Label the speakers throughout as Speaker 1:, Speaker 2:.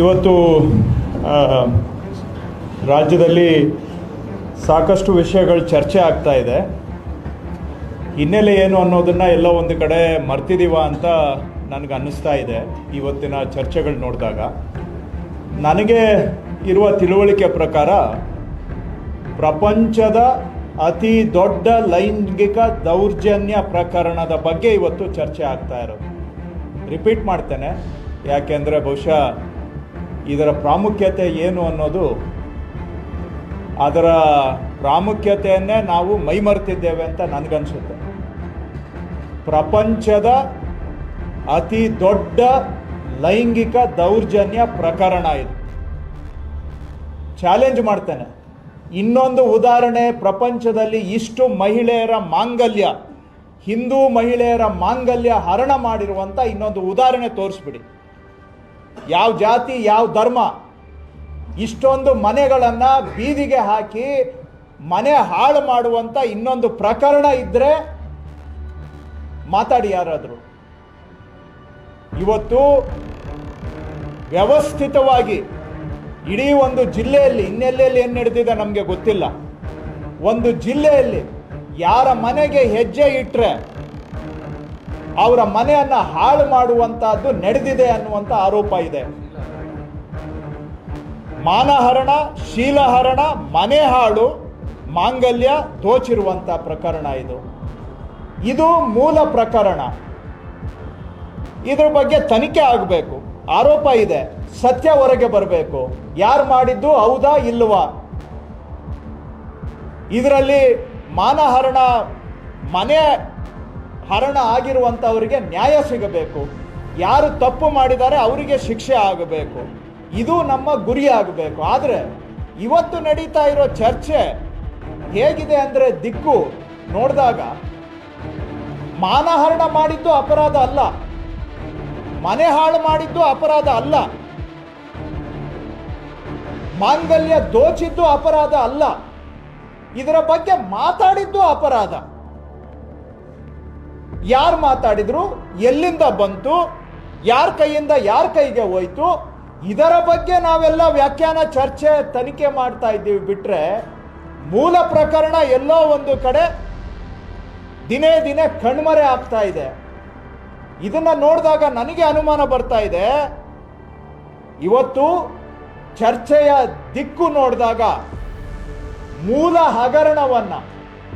Speaker 1: ಇವತ್ತು ರಾಜ್ಯದಲ್ಲಿ ಸಾಕಷ್ಟು ವಿಷಯಗಳು ಚರ್ಚೆ ಆಗ್ತಾ ಇದೆ. ಹಿನ್ನೆಲೆ ಏನು ಅನ್ನೋದನ್ನು ಎಲ್ಲ ಒಂದು ಕಡೆ ಮರ್ತಿದ್ದೀವ ಅಂತ ನನಗೆ ಅನ್ನಿಸ್ತಾ ಇದೆ ಇವತ್ತಿನ ಚರ್ಚೆಗಳು ನೋಡಿದಾಗ. ನನಗೆ ಇರುವ ತಿಳುವಳಿಕೆ ಪ್ರಕಾರ, ಪ್ರಪಂಚದ ಅತಿ ದೊಡ್ಡ ಲೈಂಗಿಕ ದೌರ್ಜನ್ಯ ಪ್ರಕರಣದ ಬಗ್ಗೆ ಇವತ್ತು ಚರ್ಚೆ ಆಗ್ತಾ ಇರೋದು. ರಿಪೀಟ್ ಮಾಡ್ತೇನೆ, ಯಾಕೆಂದರೆ ಬಹುಶಃ ಇದರ ಪ್ರಾಮುಖ್ಯತೆ ಏನು ಅನ್ನೋದು ಅದರ ಪ್ರಾಮುಖ್ಯತೆಯನ್ನೇ ನಾವು ಮೈಮರೆತಿದ್ದೇವೆ ಅಂತ ನನಗನ್ಸುತ್ತೆ. ಪ್ರಪಂಚದ ಅತಿ ದೊಡ್ಡ ಲೈಂಗಿಕ ದೌರ್ಜನ್ಯ ಪ್ರಕರಣ ಇದು. ಚಾಲೆಂಜ್ ಮಾಡ್ತೇನೆ. ಇನ್ನೊಂದು ಉದಾಹರಣೆ, ಪ್ರಪಂಚದಲ್ಲಿ ಇಷ್ಟು ಮಹಿಳೆಯರ ಮಾಂಗಲ್ಯ, ಹಿಂದೂ ಮಹಿಳೆಯರ ಮಾಂಗಲ್ಯ ಹರಣ ಮಾಡಿರುವಂಥ ಇನ್ನೊಂದು ಉದಾಹರಣೆ ತೋರಿಸ್ಬಿಡಿ. ಯಾವ ಜಾತಿ, ಯಾವ ಧರ್ಮ, ಇಷ್ಟೊಂದು ಮನೆಗಳನ್ನು ಬೀದಿಗೆ ಹಾಕಿ ಮನೆ ಹಾಳು ಮಾಡುವಂಥ ಇನ್ನೊಂದು ಪ್ರಕರಣ ಇದ್ದರೆ ಮಾತಾಡಿ ಯಾರಾದರೂ. ಇವತ್ತು ವ್ಯವಸ್ಥಿತವಾಗಿ ಇಡೀ ಒಂದು ಜಿಲ್ಲೆಯಲ್ಲಿ, ಇನ್ನೆಲ್ಲೆಲ್ಲಿ ಏನು ನಡೆದಿದೆ ನಮಗೆ ಗೊತ್ತಿಲ್ಲ. ಒಂದು ಜಿಲ್ಲೆಯಲ್ಲಿ ಯಾರ ಮನೆಗೆ ಹೆಜ್ಜೆ ಇಟ್ಟರೆ ಅವರ ಮನೆಯನ್ನು ಹಾಳು ಮಾಡುವಂತಹದ್ದು ನಡೆದಿದೆ ಅನ್ನುವಂಥ ಆರೋಪ ಇದೆ. ಮಾನಹರಣ, ಶೀಲಹರಣ, ಮನೆ ಹಾಳು, ಮಾಂಗಲ್ಯ ದೋಚಿರುವಂಥ ಪ್ರಕರಣ ಇದು. ಇದು ಮೂಲ ಪ್ರಕರಣ. ಇದ್ರ ಬಗ್ಗೆ ತನಿಖೆ ಆಗಬೇಕು. ಆರೋಪ ಇದೆ. ಸತ್ಯ ಹೊರಗೆ ಬರಬೇಕು. ಯಾರು ಮಾಡಿದ್ದು, ಹೌದಾ, ಇಲ್ವಾ? ಇದರಲ್ಲಿ ಮಾನಹರಣ ಮನೆ ಹರಣ ಆಗಿರುವಂಥವರಿಗೆ ನ್ಯಾಯ ಸಿಗಬೇಕು. ಯಾರು ತಪ್ಪು ಮಾಡಿದ್ದಾರೆ ಅವರಿಗೆ ಶಿಕ್ಷೆ ಆಗಬೇಕು. ಇದು ನಮ್ಮ ಗುರಿ ಆಗಬೇಕು. ಆದರೆ ಇವತ್ತು ನಡೀತಾ ಇರೋ ಚರ್ಚೆ ಹೇಗಿದೆ ಅಂದರೆ ದಿಕ್ಕು ನೋಡಿದಾಗ ಮಾನಹರಣ ಮಾಡಿದ್ದು ಅಪರಾಧ ಅಲ್ಲ. ಮನೆ ಹಾಳು ಮಾಡಿದ್ದು ಅಪರಾಧ ಅಲ್ಲ. ಮಾಂಗಲ್ಯ ದೋಚಿದ್ದು ಅಪರಾಧ ಅಲ್ಲ. ಇದರ ಬಗ್ಗೆ ಮಾತಾಡಿದ್ದು ಅಪರಾಧ. ಯಾರು ಮಾತಾಡಿದ್ರು, ಎಲ್ಲಿಂದ ಬಂತು, ಯಾರ ಕೈಯಿಂದ ಯಾರ ಕೈಗೆ ಹೋಯ್ತು, ಇದರ ಬಗ್ಗೆ ನಾವೆಲ್ಲ ವ್ಯಾಖ್ಯಾನ ಚರ್ಚೆ ತನಿಖೆ ಮಾಡ್ತಾ ಇದ್ದೀವಿ. ಬಿಟ್ರೆ ಮೂಲ ಪ್ರಕರಣ ಎಲ್ಲೋ ಒಂದು ಕಡೆ ದಿನೇ ದಿನೇ ಕಣ್ಮರೆ ಆಗ್ತಾ ಇದೆ. ಇದನ್ನ ನೋಡಿದಾಗ ನನಗೆ ಅನುಮಾನ ಬರ್ತಾ ಇದೆ. ಇವತ್ತು ಚರ್ಚೆಯ ದಿಕ್ಕು ನೋಡಿದಾಗ ಮೂಲ ಹಗರಣವನ್ನ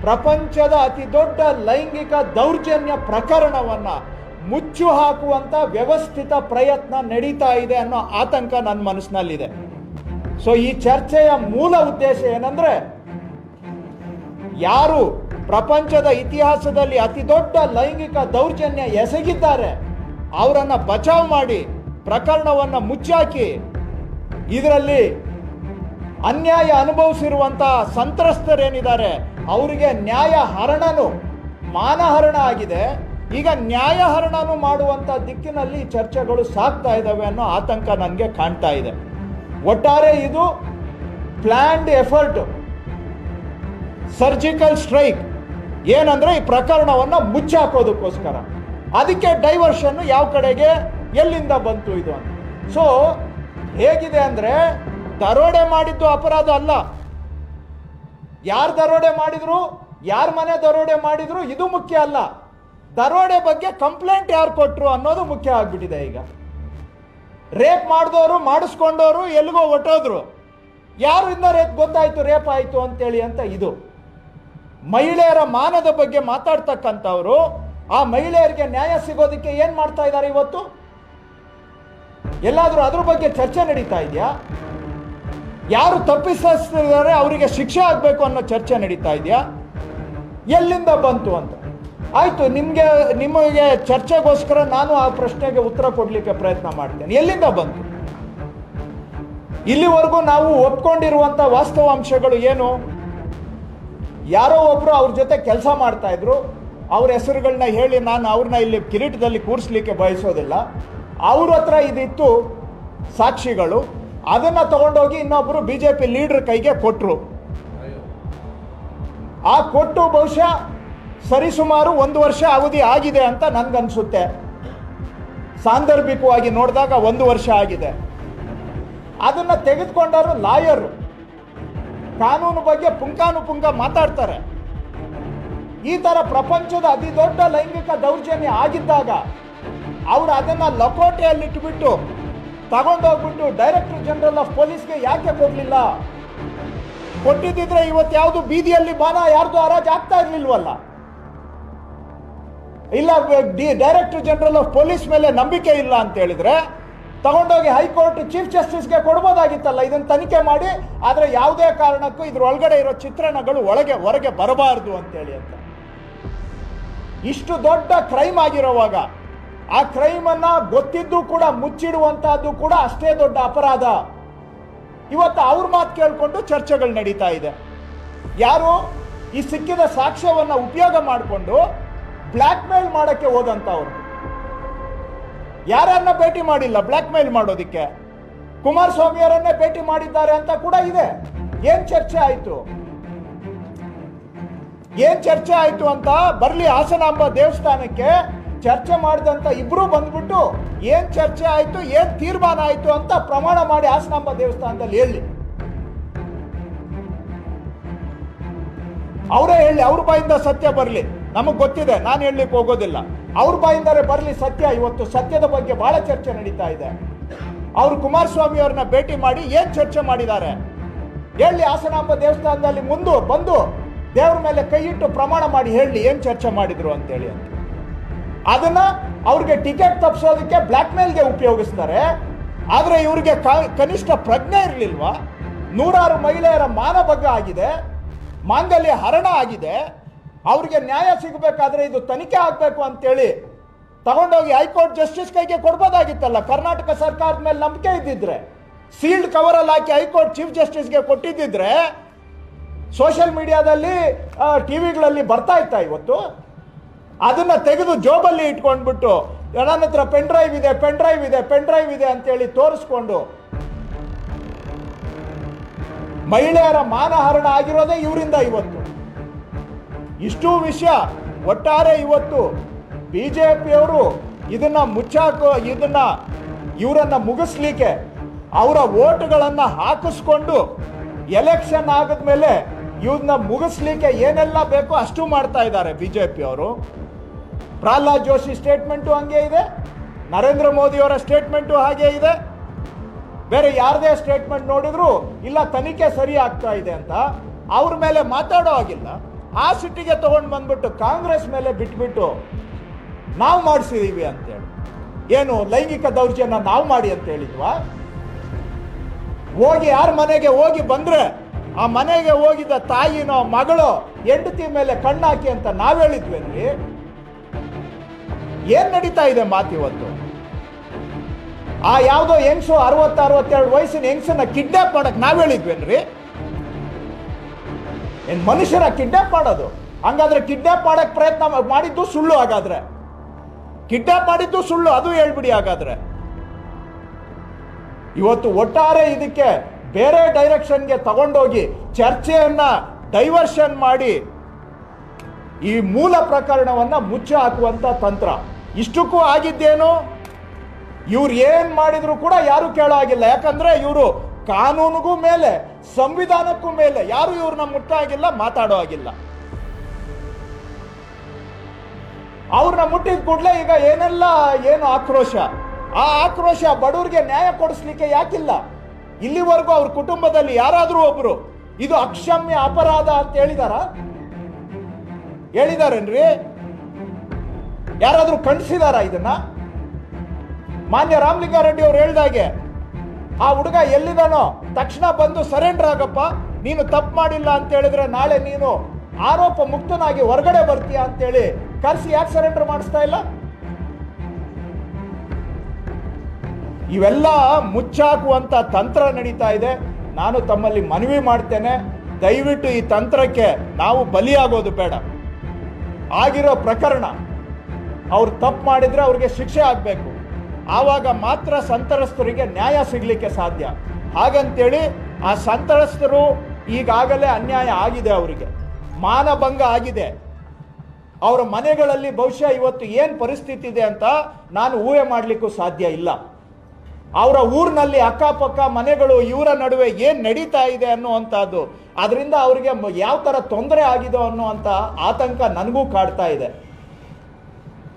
Speaker 1: ಪ್ರಪಂಚದ ಅತಿ ದೊಡ್ಡ ಲೈಂಗಿಕ ದೌರ್ಜನ್ಯ ಪ್ರಕರಣವನ್ನ ಮುಚ್ಚು ಹಾಕುವಂತ ವ್ಯವಸ್ಥಿತ ಪ್ರಯತ್ನ ನಡೀತಾ ಇದೆ ಅನ್ನೋ ಆತಂಕ ನನ್ನ ಮನಸ್ಸಿನಲ್ಲಿದೆ. ಸೊ ಈ ಚರ್ಚೆಯ ಮೂಲ ಉದ್ದೇಶ ಏನಂದ್ರೆ, ಯಾರು ಪ್ರಪಂಚದ ಇತಿಹಾಸದಲ್ಲಿ ಅತಿ ದೊಡ್ಡ ಲೈಂಗಿಕ ದೌರ್ಜನ್ಯ ಎಸಗಿದ್ದಾರೆ, ಅವರನ್ನ ಬಚಾವ್ ಮಾಡಿ ಪ್ರಕರಣವನ್ನು ಮುಚ್ಚಾಕಿ, ಇದರಲ್ಲಿ ಅನ್ಯಾಯ ಅನುಭವಿಸಿರುವಂತಹ ಸಂತ್ರಸ್ತರೇನಿದ್ದಾರೆ ಅವರಿಗೆ ನ್ಯಾಯ ಹರಣನು ಮಾನಹರಣ ಆಗಿದೆ. ಈಗ ನ್ಯಾಯ ಹರಣನು ಮಾಡುವಂತ ದಿಕ್ಕಿನಲ್ಲಿ ಚರ್ಚೆಗಳು ಸಾಗ್ತಾ ಇದ್ದಾವೆ ಅನ್ನೋ ಆತಂಕ ನನಗೆ ಕಾಣ್ತಾ ಇದೆ. ಒಟ್ಟಾರೆ ಇದು ಪ್ಲ್ಯಾಂಡ್ ಎಫರ್ಟ್ ಸರ್ಜಿಕಲ್ ಸ್ಟ್ರೈಕ್ ಏನಂದ್ರೆ ಈ ಪ್ರಕರಣವನ್ನು ಮುಚ್ಚಾಕೋದಕ್ಕೋಸ್ಕರ. ಅದಕ್ಕೆ ಡೈವರ್ಷನ್ ಯಾವ ಕಡೆಗೆ? ಎಲ್ಲಿಂದ ಬಂತು ಇದು ಅಂತ. ಸೊ ಹೇಗಿದೆ ಅಂದ್ರೆ, ದರೋಡೆ ಮಾಡಿದ್ದು ಅಪರಾಧ ಅಲ್ಲ. ಯಾರು ದರೋಡೆ ಮಾಡಿದ್ರು, ಯಾರ ಮನೆ ದರೋಡೆ ಮಾಡಿದ್ರು, ಇದು ಮುಖ್ಯ ಅಲ್ಲ. ದರೋಡೆ ಬಗ್ಗೆ ಕಂಪ್ಲೇಂಟ್ ಯಾರು ಕೊಟ್ಟರು ಅನ್ನೋದು ಮುಖ್ಯ ಆಗ್ಬಿಟ್ಟಿದೆ ಈಗ. ರೇಪ್ ಮಾಡಿದವರು ಮಾಡಿಸ್ಕೊಂಡವರು ಎಲ್ಲಿಗೋ ಯಾರು ಯಾರಿಂದ ರೇಪ್ ಗೊತ್ತಾಯ್ತು, ರೇಪ್ ಆಯ್ತು ಅಂತೇಳಿ ಅಂತ ಇದು. ಮಹಿಳೆಯರ ಮಾನದ ಬಗ್ಗೆ ಮಾತಾಡ್ತಕ್ಕಂಥವ್ರು, ಆ ಮಹಿಳೆಯರಿಗೆ ನ್ಯಾಯ ಸಿಗೋದಕ್ಕೆ ಏನ್ ಮಾಡ್ತಾ ಇದ್ದಾರೆ ಇವತ್ತು? ಎಲ್ಲಾದರೂ ಅದ್ರ ಬಗ್ಗೆ ಚರ್ಚೆ ನಡೀತಾ ಇದೆಯಾ? ಯಾರು ತಪ್ಪಿಸಿದ್ದಾರೆ ಅವರಿಗೆ ಶಿಕ್ಷೆ ಆಗಬೇಕು ಅನ್ನೋ ಚರ್ಚೆ ನಡೀತಾ ಇದೆಯಾ? ಎಲ್ಲಿಂದ ಬಂತು ಅಂತ? ಆಯಿತು, ನಿಮಗೆ ನಿಮಗೆ ಚರ್ಚೆಗೋಸ್ಕರ ನಾನು ಆ ಪ್ರಶ್ನೆಗೆ ಉತ್ತರ ಕೊಡಲಿಕ್ಕೆ ಪ್ರಯತ್ನ ಮಾಡ್ತೇನೆ. ಎಲ್ಲಿಂದ ಬಂತು? ಇಲ್ಲಿವರೆಗೂ ನಾವು ಒಪ್ಕೊಂಡಿರುವಂಥ ವಾಸ್ತವಾಂಶಗಳು ಏನು? ಯಾರೋ ಒಬ್ಬರು ಅವ್ರ ಜೊತೆ ಕೆಲಸ ಮಾಡ್ತಾ ಇದ್ರು. ಅವ್ರ ಹೆಸರುಗಳನ್ನ ಹೇಳಿ ನಾನು ಅವ್ರನ್ನ ಇಲ್ಲಿ ಕಿರೀಟದಲ್ಲಿ ಕೂರಿಸ್ಲಿಕ್ಕೆ ಬಯಸೋದಿಲ್ಲ. ಅವ್ರ ಹತ್ರ ಇದಿತ್ತು ಸಾಕ್ಷಿಗಳು. ಅದನ್ನ ತಗೊಂಡೋಗಿ ಇನ್ನೊಬ್ಬರು ಬಿ ಜೆ ಪಿ ಲೀಡರ್ ಕೈಗೆ ಕೊಟ್ಟರು ಆ ಕೊಟ್ಟು ಬಹುಶಃ ಸರಿಸುಮಾರು ಒಂದು ವರ್ಷ ಅವಧಿ ಆಗಿದೆ ಅಂತ ನನ್ಗನ್ಸುತ್ತೆ ಸಾಂದರ್ಭಿಕವಾಗಿ ನೋಡಿದಾಗ ಒಂದು ವರ್ಷ ಆಗಿದೆ. ಅದನ್ನ ತೆಗೆದುಕೊಂಡವರು ಲಾಯರು. ಕಾನೂನು ಬಗ್ಗೆ ಪುಂಕಾನುಪುಂಕ ಮಾತಾಡ್ತಾರೆ. ಈ ತರ ಪ್ರಪಂಚದ ಅತಿ ದೊಡ್ಡ ಲೈಂಗಿಕ ದೌರ್ಜನ್ಯ ಆಗಿದ್ದಾಗ ಅವರು ಅದನ್ನ ಲಕೋಟೆಯಲ್ಲಿಟ್ಬಿಟ್ಟು ತಗೊಂಡೋಗ್ಬಿಟ್ಟು ಡೈರೆಕ್ಟರ್ ಜನರಲ್ ಆಫ್ ಪೊಲೀಸ್ಗೆ ಯಾಕೆ ಕೊಡಲಿಲ್ಲ? ಕೊಟ್ಟಿದ್ದಿದ್ರೆ ಇವತ್ತು ಯಾವುದು ಬೀದಿಯಲ್ಲಿ ಬಾನ ಯಾರ್ದು ಹರಾಜ್ ಆಗ್ತಾ ಇರ್ಲಿಲ್ವಲ್ಲ? ಇಲ್ಲ ಡೈರೆಕ್ಟರ್ ಜನರಲ್ ಆಫ್ ಪೊಲೀಸ್ ಮೇಲೆ ನಂಬಿಕೆ ಇಲ್ಲ ಅಂತ ಹೇಳಿದ್ರೆ ತಗೊಂಡೋಗಿ ಹೈಕೋರ್ಟ್ ಚೀಫ್ ಜಸ್ಟಿಸ್ಗೆ ಕೊಡ್ಬೋದಾಗಿತ್ತಲ್ಲ? ಇದನ್ನು ತನಿಖೆ ಮಾಡಿ, ಆದರೆ ಯಾವುದೇ ಕಾರಣಕ್ಕೂ ಇದ್ರ ಒಳಗಡೆ ಇರೋ ಚಿತ್ರಣಗಳು ಒಳಗೆ, ಹೊರಗೆ ಬರಬಾರದು ಅಂತೇಳಿ ಅಂತ. ಇಷ್ಟು ದೊಡ್ಡ ಕ್ರೈಮ್ ಆಗಿರೋವಾಗ ಆ ಕ್ರೈಮ್ ಅನ್ನ ಗೊತ್ತಿದ್ದು ಕೂಡ, ಮುಚ್ಚಿಡುವಂತಹದ್ದು ಕೂಡ ಅಷ್ಟೇ ದೊಡ್ಡ ಅಪರಾಧ. ಇವತ್ತು ಅವ್ರ ಮಾತು ಕೇಳಿಕೊಂಡು ಚರ್ಚೆಗಳು ನಡೀತಾ ಇದೆ. ಯಾರು ಈ ಸಿಕ್ಕಿದ ಸಾಕ್ಷ್ಯವನ್ನ ಉಪಯೋಗ ಮಾಡಿಕೊಂಡು ಬ್ಲ್ಯಾಕ್ ಮೇಲ್ ಮಾಡಕ್ಕೆ ಹೋದಂತವ್ರು ಯಾರನ್ನ ಭೇಟಿ ಮಾಡಿಲ್ಲ ಬ್ಲ್ಯಾಕ್ ಮೇಲ್ ಮಾಡೋದಿಕ್ಕೆ? ಕುಮಾರಸ್ವಾಮಿ ಅವರನ್ನೇ ಭೇಟಿ ಮಾಡಿದ್ದಾರೆ ಅಂತ ಕೂಡ ಇದೆ. ಏನ್ ಚರ್ಚೆ ಆಯ್ತು? ಏನ್ ಚರ್ಚೆ ಆಯ್ತು ಅಂತ ಬರ್ಲಿ ಹಾಸನಾಂಬ ದೇವಸ್ಥಾನಕ್ಕೆ ಚರ್ಚೆ ಮಾಡಿದಂಥ ಇಬ್ಬರು ಬಂದ್ಬಿಟ್ಟು ಏನು ಚರ್ಚೆ ಆಯಿತು, ಏನು ತೀರ್ಮಾನ ಆಯಿತು ಅಂತ ಪ್ರಮಾಣ ಮಾಡಿ ಹಾಸನಾಂಬ ದೇವಸ್ಥಾನದಲ್ಲಿ ಹೇಳಿ. ಅವರೇ ಹೇಳಿ, ಅವ್ರ ಬಾಯಿಂದ ಸತ್ಯ ಬರಲಿ. ನಮಗೆ ಗೊತ್ತಿದೆ, ನಾನು ಹೇಳಲಿಕ್ಕೆ ಹೋಗೋದಿಲ್ಲ. ಅವ್ರ ಬಾಯಿಂದಾರೆ ಬರಲಿ ಸತ್ಯ ಇವತ್ತು, ಸತ್ಯದ ಬಗ್ಗೆ ಬಹಳ ಚರ್ಚೆ ನಡೀತಾ ಇದೆ. ಅವರು ಕುಮಾರಸ್ವಾಮಿ ಅವ್ರನ್ನ ಭೇಟಿ ಮಾಡಿ ಏನು ಚರ್ಚೆ ಮಾಡಿದ್ದಾರೆ? ಹೇಳಿ ಹಾಸನಾಂಬ ದೇವಸ್ಥಾನದಲ್ಲಿ ಮುಂದೆ, ಬಂದು ದೇವ್ರ ಮೇಲೆ ಕೈ ಇಟ್ಟು ಪ್ರಮಾಣ ಮಾಡಿ ಹೇಳಿ ಏನು ಚರ್ಚೆ ಮಾಡಿದ್ರು ಅಂತೇಳಿ ಅಂತ. ಅದನ್ನ ಅವ್ರಿಗೆ ಟಿಕೆಟ್ ತಪ್ಪಿಸೋದಕ್ಕೆ ಬ್ಲ್ಯಾಕ್ ಮೇಲ್ಗೆ ಉಪಯೋಗಿಸ್ತಾರೆ. ಆದ್ರೆ ಇವರಿಗೆ ಕನಿಷ್ಠ ಪ್ರಜ್ಞೆ ಇರಲಿಲ್ವಾ? ನೂರಾರು ಮಹಿಳೆಯರ ಮಾನಭಂಗ ಆಗಿದೆ. ಮಾಂಗಲ್ಯ ಹರಣ ಆಗಿದೆ. ಅವ್ರಿಗೆ ನ್ಯಾಯ ಸಿಗಬೇಕಾದ್ರೆ ಇದು ತನಿಖೆ ಆಗಬೇಕು ಅಂತೇಳಿ ತಗೊಂಡೋಗಿ ಹೈಕೋರ್ಟ್ ಜಸ್ಟಿಸ್ ಕೈಗೆ ಕೊಡ್ಬೋದಾಗಿತ್ತಲ್ಲ? ಕರ್ನಾಟಕ ಸರ್ಕಾರದ ಮೇಲೆ ನಂಬಿಕೆ ಇದ್ದಿದ್ರೆ. ಸೀಲ್ಡ್ ಕವರಲ್ಲಿ ಹಾಕಿ ಹೈಕೋರ್ಟ್ ಚೀಫ್ ಜಸ್ಟಿಸ್ಗೆ ಕೊಟ್ಟಿದ್ದಿದ್ರೆ ಸೋಷಿಯಲ್ ಮೀಡಿಯಾದಲ್ಲಿ ಟಿವಿಗಳಲ್ಲಿ ಬರ್ತಾ ಇತ್ತಾ ಇವತ್ತು? ಅದನ್ನ ತೆಗೆದು ಜೋಬಲ್ಲಿ ಇಟ್ಕೊಂಡ್ಬಿಟ್ಟು ನನ್ನ ಹತ್ರ ಪೆನ್ ಡ್ರೈವ್ ಇದೆ ಪೆನ್ ಡ್ರೈವ್ ಇದೆ ಪೆನ್ ಡ್ರೈವ್ ಇದೆ ಅಂತೇಳಿ ತೋರಿಸ್ಕೊಂಡು, ಮಹಿಳೆಯರ ಮಾನಹರಣ ಆಗಿರೋದೇ ಇವರಿಂದ ಇವತ್ತು. ಇಷ್ಟು ವಿಷಯ, ಒಟ್ಟಾರೆ ಇವತ್ತು ಬಿಜೆಪಿಯವರು ಇದನ್ನ ಮುಚ್ಚಾಕೋ, ಇದನ್ನ ಇವರನ್ನ ಮುಗಿಸ್ಲಿಕ್ಕೆ ಅವರ ಓಟ್ಗಳನ್ನ ಹಾಕಿಸ್ಕೊಂಡು ಎಲೆಕ್ಷನ್ ಮೇಲೆ ಇವ್ರನ್ನ ಮುಗಿಸ್ಲಿಕ್ಕೆ ಏನೆಲ್ಲ ಬೇಕೋ ಅಷ್ಟು ಮಾಡ್ತಾ ಇದ್ದಾರೆ ಬಿಜೆಪಿ ಅವರು ಪ್ರಹ್ಲಾದ್ ಜೋಶಿ ಸ್ಟೇಟ್ಮೆಂಟು ಹಂಗೆ ಇದೆ, ನರೇಂದ್ರ ಮೋದಿಯವರ ಸ್ಟೇಟ್ಮೆಂಟು ಹಾಗೆ ಇದೆ. ಬೇರೆ ಯಾರದೇ ಸ್ಟೇಟ್ಮೆಂಟ್ ನೋಡಿದ್ರು ಇಲ್ಲ, ತನಿಖೆ ಸರಿ ಆಗ್ತಾ ಇದೆ ಅಂತ ಅವ್ರ ಮೇಲೆ ಮಾತಾಡೋ ಆಗಿಲ್ಲ ಆ ಸಿಟ್ಟಿಗೆ ತಗೊಂಡು ಬಂದ್ಬಿಟ್ಟು ಕಾಂಗ್ರೆಸ್ ಮೇಲೆ ಬಿಟ್ಬಿಟ್ಟು ನಾವು ಮಾಡಿಸಿದೀವಿ ಅಂತೇಳಿ. ಏನು ಲೈಂಗಿಕ ದೌರ್ಜನ್ಯ ನಾವು ಮಾಡಿ ಅಂತ ಹೇಳಿದ್ವಾ? ಹೋಗಿ ಯಾರ ಮನೆಗೆ ಹೋಗಿ ಬಂದ್ರೆ ಆ ಮನೆಗೆ ಹೋಗಿದ್ದ ತಾಯಿನೋ ಮಗಳು ಹೆಂಡತಿ ಮೇಲೆ ಕಣ್ಣಾಕಿ ಅಂತ ನಾವ್ ಹೇಳಿದ್ವೇನ್ರಿ ಏನ್ ನಡೀತಾ ಇದೆ ಮಾತು ಇವತ್ತು? ಆ ಯಾವುದೋ ಹೆಂಗ್ಸು ಅರವತ್ತು, ಅರವತ್ತೆರಡು ವಯಸ್ಸಿನ ಹೆಂಗ್ಸನ್ನ ಕಿಡ್ನಾಪ್ ಮಾಡಕ್ ನಾವ್ ಹೇಳಿದ್ವೇನ್ರಿ? ಏನ್ ಮನುಷ್ಯರ ಕಿಡ್ನಾಪ್ ಮಾಡೋದು? ಹಂಗಾದ್ರೆ ಕಿಡ್ನಾಪ್ ಮಾಡಕ್ ಪ್ರಯತ್ನ ಮಾಡಿದ್ದು ಸುಳ್ಳು ಹಾಗಾದ್ರೆ. ಕಿಡ್ನಾಪ್ ಮಾಡಿದ್ದು ಸುಳ್ಳು, ಅದು ಹೇಳ್ಬಿಡಿ ಹಾಗಾದ್ರೆ. ಇವತ್ತು ಒಟ್ಟಾರೆ ಇದಕ್ಕೆ ಬೇರೆ ಡೈರೆಕ್ಷನ್ಗೆ ತಗೊಂಡೋಗಿ ಚರ್ಚೆಯನ್ನ ಡೈವರ್ಷನ್ ಮಾಡಿ ಈ ಮೂಲ ಪ್ರಕರಣವನ್ನ ಮುಚ್ಚ ಹಾಕುವಂತ ತಂತ್ರ. ಇಷ್ಟಕ್ಕೂ ಆಗಿದ್ದೇನು? ಇವ್ರು ಏನು ಮಾಡಿದ್ರು ಕೂಡ ಯಾರು ಕೇಳೋ ಆಗಿಲ್ಲ ಯಾಕಂದ್ರೆ ಇವರು ಕಾನೂನಿಗೂ ಮೇಲೆ, ಸಂವಿಧಾನಕ್ಕೂ ಮೇಲೆ ಯಾರು ಇವ್ರನ್ನ ಮುಟ್ಟಾಗಿಲ್ಲ, ಮಾತಾಡೋ ಆಗಿಲ್ಲ ಅವ್ರನ್ನ ಮುಟ್ಟಿದ ಕೂಡಲೇ ಈಗ ಏನೆಲ್ಲ ಏನು ಆಕ್ರೋಶ? ಆ ಆಕ್ರೋಶ ಬಡವರಿಗೆ ನ್ಯಾಯ ಕೊಡಿಸ್ಲಿಕ್ಕೆ ಯಾಕಿಲ್ಲ? ಇಲ್ಲಿವರೆಗೂ ಅವ್ರ ಕುಟುಂಬದಲ್ಲಿ ಯಾರಾದರೂ ಒಬ್ರು ಇದು ಅಕ್ಷಮ್ಯ ಅಪರಾಧ ಅಂತ ಹೇಳಿದಾರ? ಹೇಳಿದಾರೇನ್ರಿ? ಯಾರಾದ್ರೂ ಖಂಡಿಸಿದಾರ ಇದನ್ನ? ಮಾನ್ಯ ರಾಮಲಿಂಗಾರೆಡ್ಡಿ ಅವ್ರು ಹೇಳ್ದಾಗೆ, ಆ ಹುಡುಗ ಎಲ್ಲಿದಾನೋ ತಕ್ಷಣ ಬಂದು ಸರೆಂಡರ್ ಆಗಪ್ಪ, ನೀನು ತಪ್ಪು ಮಾಡಿಲ್ಲ ಅಂತ ಹೇಳಿದ್ರೆ ನಾಳೆ ನೀನು ಆರೋಪ ಮುಕ್ತನಾಗಿ ಹೊರಗಡೆ ಬರ್ತೀಯ ಅಂತೇಳಿ ಕರೆಸಿ ಯಾಕೆ ಸರೆಂಡರ್ ಮಾಡಿಸ್ತಾ ಇಲ್ಲ? ಇವೆಲ್ಲ ಮುಚ್ಚಾಕುವಂತ ತಂತ್ರ ನಡೀತಾ ಇದೆ. ನಾನು ತಮ್ಮಲ್ಲಿ ಮನವಿ ಮಾಡ್ತೇನೆ. ದಯವಿಟ್ಟು ಈ ತಂತ್ರಕ್ಕೆ ನಾವು ಬಲಿಯಾಗೋದು ಬೇಡ. ಆಗಿರೋ ಪ್ರಕರಣ ಅವ್ರು ತಪ್ಪು ಮಾಡಿದ್ರೆ ಅವ್ರಿಗೆ ಶಿಕ್ಷೆ ಆಗಬೇಕು. ಆವಾಗ ಮಾತ್ರ ಸಂತ್ರಸ್ತರಿಗೆ ನ್ಯಾಯ ಸಿಗಲಿಕ್ಕೆ ಸಾಧ್ಯ. ಹಾಗಂತೇಳಿ ಆ ಸಂತ್ರಸ್ತರು ಈಗಾಗಲೇ ಅನ್ಯಾಯ ಆಗಿದೆ ಅವರಿಗೆ. ಮಾನಭಂಗ ಆಗಿದೆ. ಅವರ ಮನೆಗಳಲ್ಲಿ ಬಹುಶಃ ಇವತ್ತು ಏನು ಪರಿಸ್ಥಿತಿ ಇದೆ ಅಂತ ನಾನು ಊಹೆ ಮಾಡಲಿಕ್ಕೂ ಸಾಧ್ಯ ಇಲ್ಲ. ಅವರ ಊರಿನಲ್ಲಿ ಅಕ್ಕಪಕ್ಕ ಮನೆಗಳು ಇವರ ನಡುವೆ ಏನು ನಡೀತಾ ಇದೆ ಅನ್ನುವಂಥದ್ದು, ಅದರಿಂದ ಅವರಿಗೆ ಯಾವ ತರ ತೊಂದರೆ ಆಗಿದೆ ಅನ್ನುವಂಥ ಆತಂಕ ನನಗೂ ಕಾಡ್ತಾ ಇದೆ.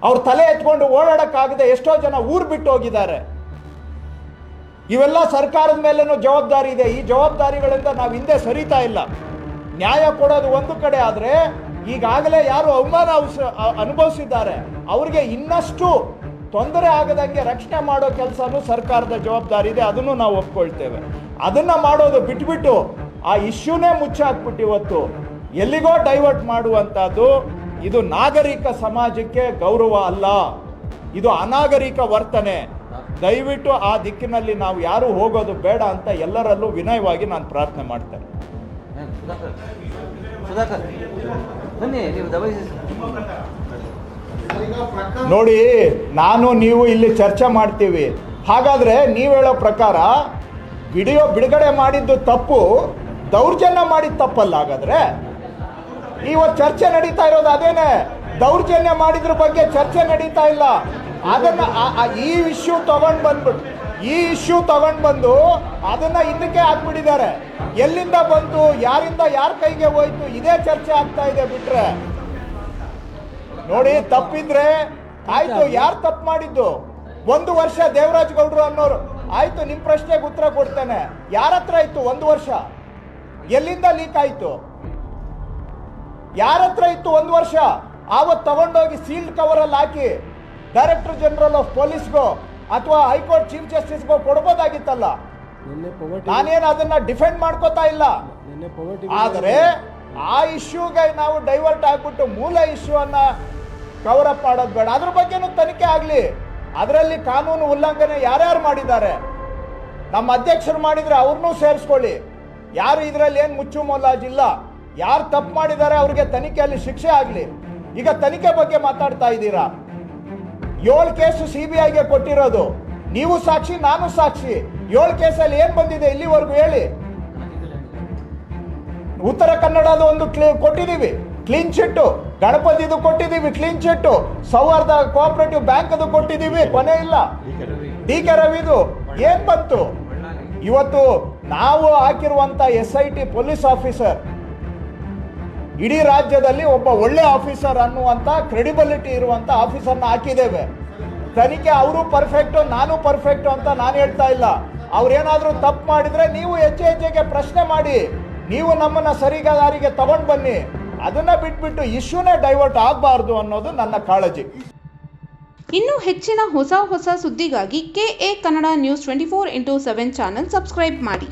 Speaker 1: ಅವ್ರ ತಲೆ ಎತ್ಕೊಂಡು ಓಡಾಡೋಕ್ಕಾಗದೆ ಎಷ್ಟೋ ಜನ ಊರು ಬಿಟ್ಟು ಹೋಗಿದ್ದಾರೆ. ಇವೆಲ್ಲ ಸರ್ಕಾರದ ಮೇಲೇನೂ ಜವಾಬ್ದಾರಿ ಇದೆ. ಈ ಜವಾಬ್ದಾರಿಗಳಿಂದ ನಾವು ಹಿಂದೆ ಸರಿತಾ ಇಲ್ಲ. ನ್ಯಾಯ ಕೊಡೋದು ಒಂದು ಕಡೆ ಆದರೆ ಈಗಾಗಲೇ ಯಾರು ಅವಮಾನ ಅನುಭವಿಸಿದ್ದಾರೆ. ಅವ್ರಿಗೆ ಇನ್ನಷ್ಟು ತೊಂದರೆ ಆಗದಂಗೆ ರಕ್ಷಣೆ ಮಾಡೋ ಕೆಲಸನೂ ಸರ್ಕಾರದ ಜವಾಬ್ದಾರಿ ಇದೆ. ಅದನ್ನು ನಾವು ಒಪ್ಕೊಳ್ತೇವೆ. ಅದನ್ನು ಮಾಡೋದು ಬಿಟ್ಬಿಟ್ಟು ಆ ಇಶ್ಯೂನೇ ಮುಚ್ಚಾಕ್ಬಿಟ್ಟು ಇವತ್ತು ಎಲ್ಲಿಗೋ ಡೈವರ್ಟ್ ಮಾಡುವಂಥದ್ದು ಇದು ನಾಗರಿಕ ಸಮಾಜಕ್ಕೆ ಗೌರವ ಅಲ್ಲ. ಇದು ಅನಾಗರಿಕ ವರ್ತನೆ. ದಯವಿಟ್ಟು ಆ ದಿಕ್ಕಿನಲ್ಲಿ ನಾವು ಯಾರು ಹೋಗೋದು ಬೇಡ ಅಂತ ಎಲ್ಲರಲ್ಲೂ ವಿನಯವಾಗಿ ನಾನು ಪ್ರಾರ್ಥನೆ ಮಾಡ್ತೇನೆ. ನೋಡಿ ನಾನು ನೀವು ಇಲ್ಲಿ ಚರ್ಚೆ ಮಾಡ್ತೀವಿ. ಹಾಗಾದ್ರೆ ನೀವು ಹೇಳೋ ಪ್ರಕಾರ ವಿಡಿಯೋ ಬಿಡುಗಡೆ ಮಾಡಿದ್ದು ತಪ್ಪು ದೌರ್ಜನ್ಯ ಮಾಡಿದ ತಪ್ಪಲ್ಲ ಹಾಗಾದ್ರೆ? ಇವತ್ತು ಚರ್ಚೆ ನಡೀತಾ ಇರೋದು ಅದೇನೆ. ದೌರ್ಜನ್ಯ ಮಾಡಿದ್ರ ಬಗ್ಗೆ ಚರ್ಚೆ ನಡೀತಾ ಇಲ್ಲ. ಅದನ್ನ ಈ ಇಶ್ಯೂ ತಗೊಂಡ್ ಬಂದ್ಬಿಟ್ಟು ಈ ಇಶ್ಯೂ ತಗೊಂಡ್ ಬಂದು ಅದನ್ನ ಇದಕ್ಕೆ ಹಾಕ್ಬಿಟ್ಟಿದ್ದಾರೆ. ಎಲ್ಲಿಂದ ಬಂತು, ಯಾರಿಂದ ಯಾರ ಕೈಗೆ ಹೋಯ್ತು, ಇದೇ ಚರ್ಚೆ ಆಗ್ತಾ ಇದೆ ಬಿಟ್ರೆ. ನೋಡಿ, ತಪ್ಪಿದ್ರೆ ಆಯ್ತು, ಯಾರು ತಪ್ಪು ಮಾಡಿದ್ದು? ಒಂದು ವರ್ಷ ದೇವರಾಜ್ ಗೌಡ್ರು ಅನ್ನೋರು. ಆಯ್ತು, ನಿಮ್ ಪ್ರಶ್ನೆಗೆ ಉತ್ತರ ಕೊಡ್ತೇನೆ. ಯಾರ ಹತ್ರ ಇತ್ತು ಒಂದು ವರ್ಷ? ಎಲ್ಲಿಂದ ಲೀಕ್ ಆಯ್ತು? ಯಾರ ಹತ್ರ ಇತ್ತು ಒಂದು ವರ್ಷ? ಆವತ್ತು ತಗೊಂಡೋಗಿ ಸೀಲ್ಡ್ ಕವರ್ ಅಲ್ಲಿ ಹಾಕಿ ಡೈರೆಕ್ಟರ್ ಜನರಲ್ ಆಫ್ ಪೊಲೀಸ್ಗೋ ಅಥವಾ ಹೈಕೋರ್ಟ್ ಚೀಫ್ ಜಸ್ಟಿಸ್ಗೋ ಕೊಡ್ಬೋದಾಗಿತ್ತಲ್ಲ?
Speaker 2: ನಿನ್ನೆ
Speaker 1: ಅದನ್ನ ಡಿಫೆಂಡ್ ಮಾಡ್ಕೋತಾ ಇಲ್ಲ. ಆದರೆ ಆ ಇಶ್ಯೂಗೆ ನಾವು ಡೈವರ್ಟ್ ಆಗ್ಬಿಟ್ಟು ಮೂಲ ಇಶ್ಯೂ ಅನ್ನ ಕವರ್ ಅಪ್ ಮಾಡೋದು ಬೇಡ. ಅದ್ರ ಬಗ್ಗೆನೂ ತನಿಖೆ ಆಗಲಿ. ಅದರಲ್ಲಿ ಕಾನೂನು ಉಲ್ಲಂಘನೆ ಯಾರ್ಯಾರು ಮಾಡಿದ್ದಾರೆ? ನಮ್ಮ ಅಧ್ಯಕ್ಷರು ಮಾಡಿದ್ರೆ ಅವ್ರನ್ನೂ ಸೇರಿಸ್ಕೊಳ್ಳಿ. ಯಾರು ಇದರಲ್ಲಿ ಏನು ಮುಚ್ಚು ಮೊಲಾಜಿಲ್ಲ ಯಾರು ತಪ್ಪು ಮಾಡಿದ್ದಾರೆ ಅವರಿಗೆ ತನಿಖೆಯಲ್ಲಿ ಶಿಕ್ಷೆ ಆಗಲಿ. ಈಗ ತನಿಖೆ ಬಗ್ಗೆ ಮಾತಾಡ್ತಾ ಇದ್ದೀರಾ? ಏಳು ಕೇಸು ಸಿ ಬಿ ಐಗೆ ಕೊಟ್ಟಿರೋದು. ನೀವು ಸಾಕ್ಷಿ, ನಾನು ಸಾಕ್ಷಿ. ಏಳು ಕೇಸಲ್ಲಿ ಏನ್ ಬಂದಿದೆ ಇಲ್ಲಿವರೆಗೂ ಹೇಳಿ. ಉತ್ತರ ಕನ್ನಡದ ಒಂದು ಕೊಟ್ಟಿದ್ದೀವಿ. ಕ್ಲೀನ್ ಚಿಟ್ಟು ಗಣಪತಿದು ಕೊಟ್ಟಿದ್ದೀವಿ ಕ್ಲೀನ್ ಚಿಟ್ಟು ಸೌಹಾರ್ದ ಕೋಆಪರೇಟಿವ್ ಬ್ಯಾಂಕ್ ಅದು ಕೊಟ್ಟಿದ್ದೀವಿ, ಕೊನೆ ಇಲ್ಲ. ಡಿ ಕೆ ರವಿದು, ಏನ್ ಬಂತು? ಇವತ್ತು ನಾವು ಹಾಕಿರುವಂತ S I T police officer ಇಡೀ ರಾಜ್ಯದಲ್ಲಿ ಒಬ್ಬ ಒಳ್ಳೆ ಆಫೀಸರ್ ಅನ್ನುವಂತ ಕ್ರೆಡಿಬಿಲಿಟಿ ಇರುವಂತ ಆಫೀಸರ್ನ ಹಾಕಿದ್ದೇವೆ. ತನಿಖೆ ಅವರು ಪರ್ಫೆಕ್ಟು ನಾನು ಪರ್ಫೆಕ್ಟು ಅಂತ ನಾನು ಹೇಳ್ತಾ ಇಲ್ಲ. ಅವ್ರೇನಾದ್ರೂ ತಪ್ಪು ಮಾಡಿದ್ರೆ ನೀವು ಹೆಜ್ಜೆ ಹೆಜ್ಜೆಗೆ ಪ್ರಶ್ನೆ ಮಾಡಿ. ನೀವು ನಮ್ಮನ್ನ ಸರಿಗಾರಿಗೆ ತಗೊಂಡ್ ಬನ್ನಿ. ಅದನ್ನ ಬಿಟ್ಬಿಟ್ಟು ಇಶ್ಯೂನೇ ಡೈವರ್ಟ್ ಆಗಬಾರ್ದು ಅನ್ನೋದು ನನ್ನ ಕಾಳಜಿ.
Speaker 3: ಇನ್ನು ಹೆಚ್ಚಿನ ಹೊಸ ಹೊಸ ಸುದ್ದಿಗಾಗಿ K A Kannada news twenty four into seven channel subscribe ಮಾಡಿ.